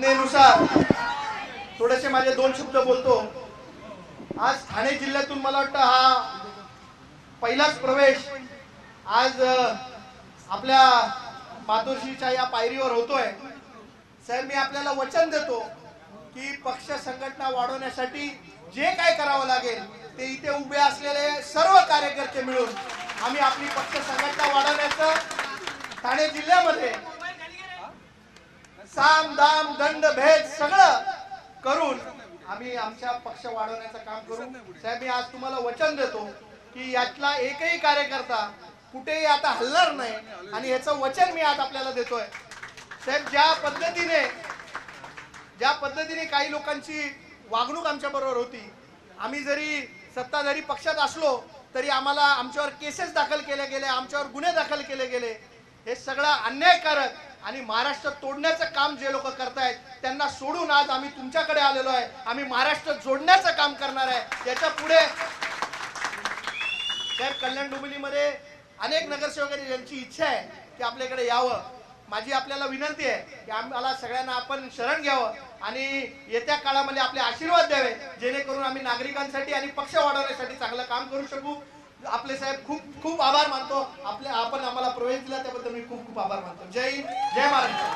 आज्ञेनुसार थोडेसे माझे दोन शब्द बोलतो. आज ठाणे जिल्ह्यातून मला वाटतं हा पहिलाच प्रवेश आज आपल्या मातोश्रीच्या या पायरीवर होतोय. सर मी आपल्याला वचन देतो की पक्ष संघटना वाढवण्यासाठी जे काय करावं लागेल ते इथे उभे असलेले सर्व कार्यकर्ते मिळून आम्ही आपली पक्ष संघटना वाढवण्याचं ठाणे जिल्ह्यामध्ये साम दाम दंड भेद सगळं करून आम्ही आमच्या पक्ष वाढवण्याचं काम करू. साहेब मी आज तुम्हाला वचन देतो की यातला एकही कार्यकर्ता कुठेही आता हलणार नाही आणि याचं वचन मी आज आपल्याला देतोय. साहेब ज्या पद्धतीने ज्या पद्धतीने काही लोकांची वागणूक आमच्या बरोबर होती आम्ही जरी सत्ताधारी पक्षात असलो तरी आम्हाला आमच्यावर केसेस दाखल केले गेले आमच्यावर गुन्हे दाखल केले गेले हे सगळं अन्यायकारक आणि महाराष्ट्र तोडण्याचं काम जे लोक करतायत त्यांना सोडून आज आम्ही तुमच्याकडे आलेलो आहे. आम्ही महाराष्ट्र जोडण्याचं काम करणार आहे. याच्यापुढे साहेब कल्याण डोंबिवलीमध्ये अनेक नगरसेवक आहेत ज्यांची इच्छा आहे की आपल्याकडे यावं. माझी आपल्याला विनंती आहे की आम्हाला सगळ्यांना आपण शरण घ्यावं आणि येत्या काळामध्ये आपले आशीर्वाद द्यावे जेणेकरून आम्ही नागरिकांसाठी आणि पक्ष वाढवण्यासाठी चांगलं काम करू शकू. आपले साहेब खूप खूप आभार मानतो. आपले आपण आम्हाला प्रवेश दिला त्याबद्दल मी खूप खूप आभार मानतो. जय हिंद जय महाराष्ट्र.